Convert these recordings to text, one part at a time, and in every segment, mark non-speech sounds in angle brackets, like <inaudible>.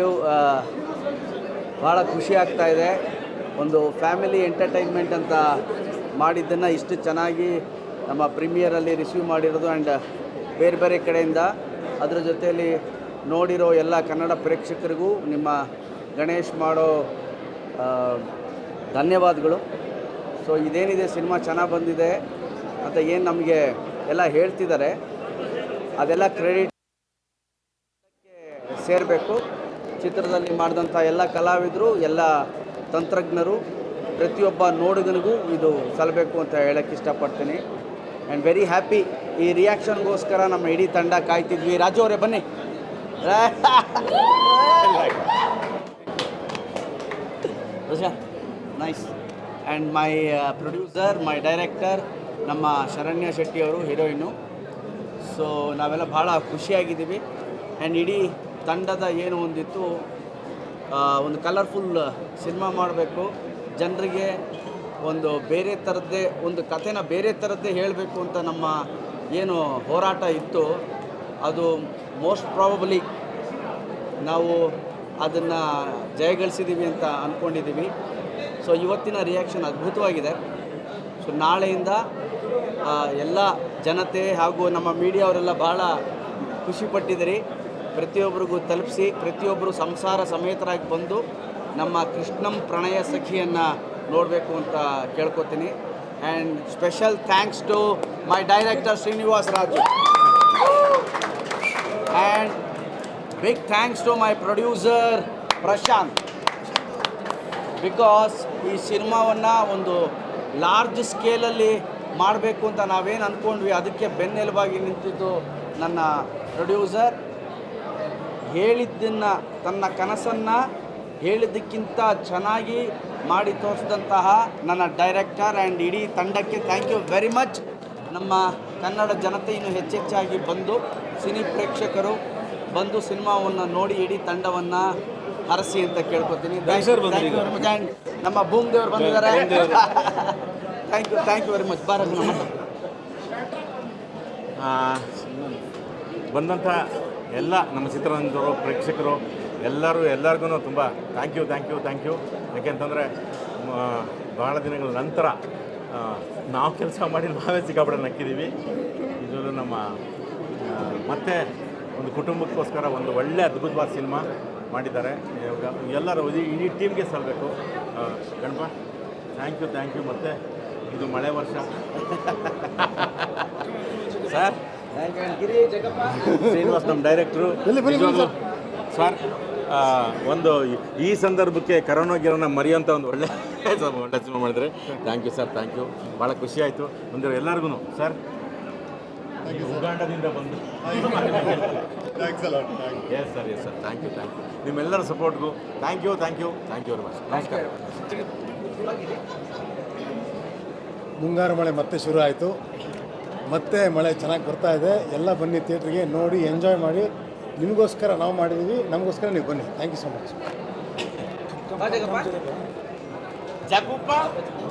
You ಭಾಳ ಖುಷಿ ಆಗ್ತಾ ಇದೆ. ಒಂದು ಫ್ಯಾಮಿಲಿ ಎಂಟರ್ಟೈನ್ಮೆಂಟ್ ಅಂತ ಮಾಡಿದ್ದನ್ನು ಇಷ್ಟು ಚೆನ್ನಾಗಿ ನಮ್ಮ ಪ್ರೀಮಿಯರಲ್ಲಿ ರಿಸೀವ್ ಮಾಡಿರೋದು ಆ್ಯಂಡ್ ಬೇರೆ ಬೇರೆ ಕಡೆಯಿಂದ ಅದರ ಜೊತೆಯಲ್ಲಿ ನೋಡಿರೋ ಎಲ್ಲ ಕನ್ನಡ ಪ್ರೇಕ್ಷಕರಿಗೂ ನಿಮ್ಮ ಗಣೇಶ್ ಮಾಡೋ ಧನ್ಯವಾದಗಳು. ಸೊ, ಇದೇನಿದೆ, ಸಿನಿಮಾ ಚೆನ್ನಾಗಿ ಬಂದಿದೆ ಅಂತ ಏನು ನಮಗೆ ಎಲ್ಲ ಹೇಳ್ತಿದ್ದಾರೆ. ಅದೆಲ್ಲ ಕ್ರೆಡಿಟ್ ಸೇರಬೇಕು. ಚಿತ್ರದಲ್ಲಿ ಮಾಡಿದಂಥ ಎಲ್ಲ ಕಲಾವಿದರು, ಎಲ್ಲ ತಂತ್ರಜ್ಞರು, ಪ್ರತಿಯೊಬ್ಬ ನೋಡುಗನಿಗೂ ಇದು ಸಲ್ಲಬೇಕು ಅಂತ ಹೇಳಕ್ಕೆ ಇಷ್ಟಪಡ್ತೀನಿ. ಆ್ಯಂಡ್ ವೆರಿ ಹ್ಯಾಪಿ ಈ ರಿಯಾಕ್ಷನ್ಗೋಸ್ಕರ ನಮ್ಮ ಇಡೀ ತಂಡ ಕಾಯ್ತಿದ್ವಿ. ರಾಜು ಅವರೇ, ಬನ್ನಿ. Nice and my producer my director ನಮ್ಮ ಶರಣ್ಯ ಶೆಟ್ಟಿ ಅವರು ಹೀರೋಯಿನು ಸೊ ನಾವೆಲ್ಲ ಭಾಳ ಖುಷಿಯಾಗಿದ್ದೀವಿ. ಆ್ಯಂಡ್ ಇಡೀ ತಂಡದ ಏನು ಒಂದಿತ್ತು ಒಂದು ಕಲರ್ಫುಲ್ ಸಿನಿಮಾ ಮಾಡಬೇಕು. ಜನರಿಗೆ ಒಂದು ಬೇರೆ ಥರದ್ದೇ ಒಂದು ಕಥೆನ ಬೇರೆ ಥರದ್ದೇ ಹೇಳಬೇಕು ಅಂತ ನಮ್ಮ ಏನು ಹೋರಾಟ ಇತ್ತು. ಅದು ಮೋಸ್ಟ್ ಪ್ರಾಬಬ್ಲಿ ನಾವು ಅದನ್ನು ಜಯಗಳಿಸಿದ್ದೀವಿ ಅಂತ ಅಂದ್ಕೊಂಡಿದ್ದೀವಿ ಸೊ ಇವತ್ತಿನ ರಿಯಾಕ್ಷನ್ ಅದ್ಭುತವಾಗಿದೆ. ಸೊ ನಾಳೆಯಿಂದ ಎಲ್ಲ ಜನತೆ ಹಾಗೂ ನಮ್ಮ ಮೀಡಿಯಾವರೆಲ್ಲ ಭಾಳ ಖುಷಿಪಟ್ಟಿದ್ದೀರಿ ಪ್ರತಿಯೊಬ್ಬರಿಗೂ ತಲುಪಿಸಿ, ಪ್ರತಿಯೊಬ್ಬರು ಸಂಸಾರ ಸಮೇತರಾಗಿ ಬಂದು ನಮ್ಮ ಕೃಷ್ಣಂ ಪ್ರಣಯ ಸಖಿಯನ್ನು ನೋಡಬೇಕು ಅಂತ ಕೇಳ್ಕೊತೀನಿ. And special thanks to my director Srinivas Raju and big thanks to my producer Prashanth because ಈ ಸಿನಿಮಾವನ್ನು ಒಂದು ಲಾರ್ಜ್ ಸ್ಕೇಲಲ್ಲಿ ಮಾಡಬೇಕು ಅಂತ ನಾವೇನು ಅಂದ್ಕೊಂಡ್ವಿ ಅದಕ್ಕೆ ಬೆನ್ನೆಲುಬಾಗಿ ನಿಂತಿದ್ದು ನನ್ನ ಪ್ರೊಡ್ಯೂಸರ್ ಹೇಳಿದ್ದನ್ನು ತನ್ನ ಕನಸನ್ನು ಹೇಳಿದ್ದಕ್ಕಿಂತ ಚೆನ್ನಾಗಿ ಮಾಡಿ ತೋರಿಸಿದಂತಹ ನನ್ನ ಡೈರೆಕ್ಟರ್ ಆ್ಯಂಡ್ ಇಡೀ ತಂಡಕ್ಕೆ ಥ್ಯಾಂಕ್ ಯು ವೆರಿ ಮಚ್ ನಮ್ಮ ಕನ್ನಡ ಜನತೆ ಇನ್ನು ಹೆಚ್ಚೆಚ್ಚಾಗಿ ಬಂದು ಸಿನಿ ಪ್ರೇಕ್ಷಕರು ಬಂದು ಸಿನಿಮಾವನ್ನು ನೋಡಿ ಇಡೀ ತಂಡವನ್ನು ಹರಸಿ ಅಂತ ಕೇಳ್ಕೊತೀನಿ. ನಮ್ಮ ಭೂಮ್ ದೇವರು ಬಂದಿದ್ದಾರೆ thank you thank you very much ಬಾರ ಬಂದಂಥ ಎಲ್ಲ ನಮ್ಮ ಚಿತ್ರರಂಗದವರು ಪ್ರೇಕ್ಷಕರು, ಎಲ್ಲರೂ ಎಲ್ಲರಿಗೂ ತುಂಬ thank you thank you thank you ಯಾಕೆಂತಂದರೆ ಭಾಳ ದಿನಗಳ ನಂತರ ನಾವು ಕೆಲಸ ಮಾಡಿ ನಾವೇ ಸಿಕ್ಕಾಪಡೆ ನಕ್ಕಿದ್ದೀವಿ. ಇದರಲ್ಲೂ ನಮ್ಮ ಮತ್ತೆ ಒಂದು ಕುಟುಂಬಕ್ಕೋಸ್ಕರ ಒಂದು ಒಳ್ಳೆ ಅದ್ಭುತವಾದ ಸಿನಿಮಾ ಮಾಡಿದ್ದಾರೆ. ಎಲ್ಲರೂ ಇಡೀ ಟೀಮ್ಗೆ ಸಲ್ಲಬೇಕು Ganapa thank you thank you ಮತ್ತು ಇದು ಮಳೆ ವರ್ಷ. <laughs> ಸರ್ ಶ್ರೀನಿವಾಸ್ ನಮ್ಮ ಡೈರೆಕ್ಟ್ರು ಸರ್ ಒಂದು ಈ- ಸಂದರ್ಭಕ್ಕೆ ಕರೋನಾ ಗಿರೋನ ಮರೆಯೋಂಥ ಒಂದು ಒಳ್ಳೆ ಒಳ್ಳೆ ಸಿನಿಮಾ ಮಾಡಿದರೆ. Thank you sir thank you ಭಾಳ ಖುಷಿ ಆಯಿತು. ಬಂದಿರೋ ಎಲ್ಲರಿಗೂ ಸರ್ ಉಗಾಂಡದಿಂದ ಬಂದು yes sir yes sir thank you thank you ನಿಮ್ಮೆಲ್ಲರ ಸಪೋರ್ಟ್ಗೂ thank you thank you thank you very much ನಮಸ್ಕಾರ ಮುಂಗಾರು ಮಳೆ ಮತ್ತೆ ಶುರು ಆಯಿತು. ಮತ್ತೆ ಮಳೆ ಚೆನ್ನಾಗಿ ಬರ್ತಾ ಇದೆ. ಎಲ್ಲ ಬನ್ನಿ ಥಿಯೇಟ್ರಿಗೆ ನೋಡಿ ಎಂಜಾಯ್ ಮಾಡಿ. ನಿಮಗೋಸ್ಕರ ನಾವು ಮಾಡಿದ್ದೀವಿ ನಮಗೋಸ್ಕರ ನೀವು ಬನ್ನಿ. ಥ್ಯಾಂಕ್ ಯು ಸೊ ಮಚ್ ಬಾ ಜಾಗುಪ್ಪ ಜಗುಪ್ಪ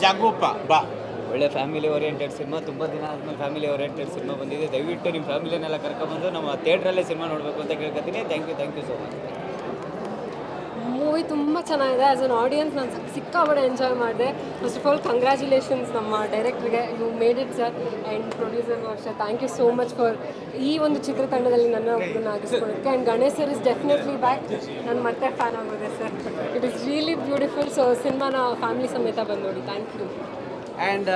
ಜಗುಪ್ಪ ಬಾ. ಒಳ್ಳೆ ಫ್ಯಾಮಿಲಿ ಓರಿಯೆಂಟೆಡ್ ಸಿನಿಮಾ ತುಂಬ ದಿನ ಆದಮೇಲೆ ಫ್ಯಾಮಿಲಿ ಓರಿಯೆಂಟೆಡ್ ಸಿನಿಮಾ ಬಂದಿದೆ. ದಯವಿಟ್ಟು ನಿಮ್ಮ ಫ್ಯಾಮಿಲಿನೆಲ್ಲ ಕರ್ಕೊಂಡ್ಬಂದು ನಮ್ಮ ಥಿಯೇಟ್ರಲ್ಲೇ ಸಿನಿಮಾ ನೋಡಬೇಕು ಅಂತ ಕೇಳ್ಕೊತೀನಿ. Thank you thank you so much movie ತುಂಬ ಚೆನ್ನಾಗಿದೆ. ಆ್ಯಸ್ ಅನ್ ಆಡಿಯನ್ಸ್ ನಾನು ಸಿಕ್- ಸಿಕ್ಕಾಪಟ್ಟೆ ಎಂಜಾಯ್ ಮಾಡಿದೆ. ಫಸ್ಟ್ ಆಫ್ ಆಲ್ ಕಂಗ್ರ್ಯಾಚುಲೇಷನ್ಸ್ ನಮ್ಮ ಡೈರೆಕ್ಟ್ರಿಗೆ you made it sir and producer Varsha thank you so much for ಈ ಒಂದು ಚಿತ್ರತಂಡದಲ್ಲಿ ನನ್ನ ಒಬ್ಬರನ್ನ ಆಗಿಸ್ಕೊಳ್ಳೋಕ್ಕೆ and Ganesh sir is definitely back ನಾನು ಮತ್ತೆ ಫ್ಯಾನ್ ಆಗೋದೆ sir it is really beautiful so ಸಿನಿಮಾನ ಫ್ಯಾಮಿಲಿ ಸಮೇತ ಬಂದು ನೋಡಿ. ಥ್ಯಾಂಕ್ ಯು ಆ್ಯಂಡ್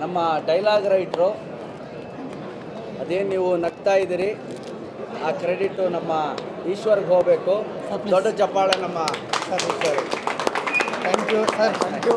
ನಮ್ಮ ಡೈಲಾಗ್ ರೈಟ್ರು ಅದೇನು ನೀವು ನಗ್ತಾ ಇದ್ದೀರಿ. ಆ ಕ್ರೆಡಿಟು ನಮ್ಮ ಈಶ್ವರ್ಗೆ ಹೋಗಬೇಕು. ದೊಡ್ಡ ಚಪ್ಪಾಳೆ ನಮ್ಮ sir thank you sir thank you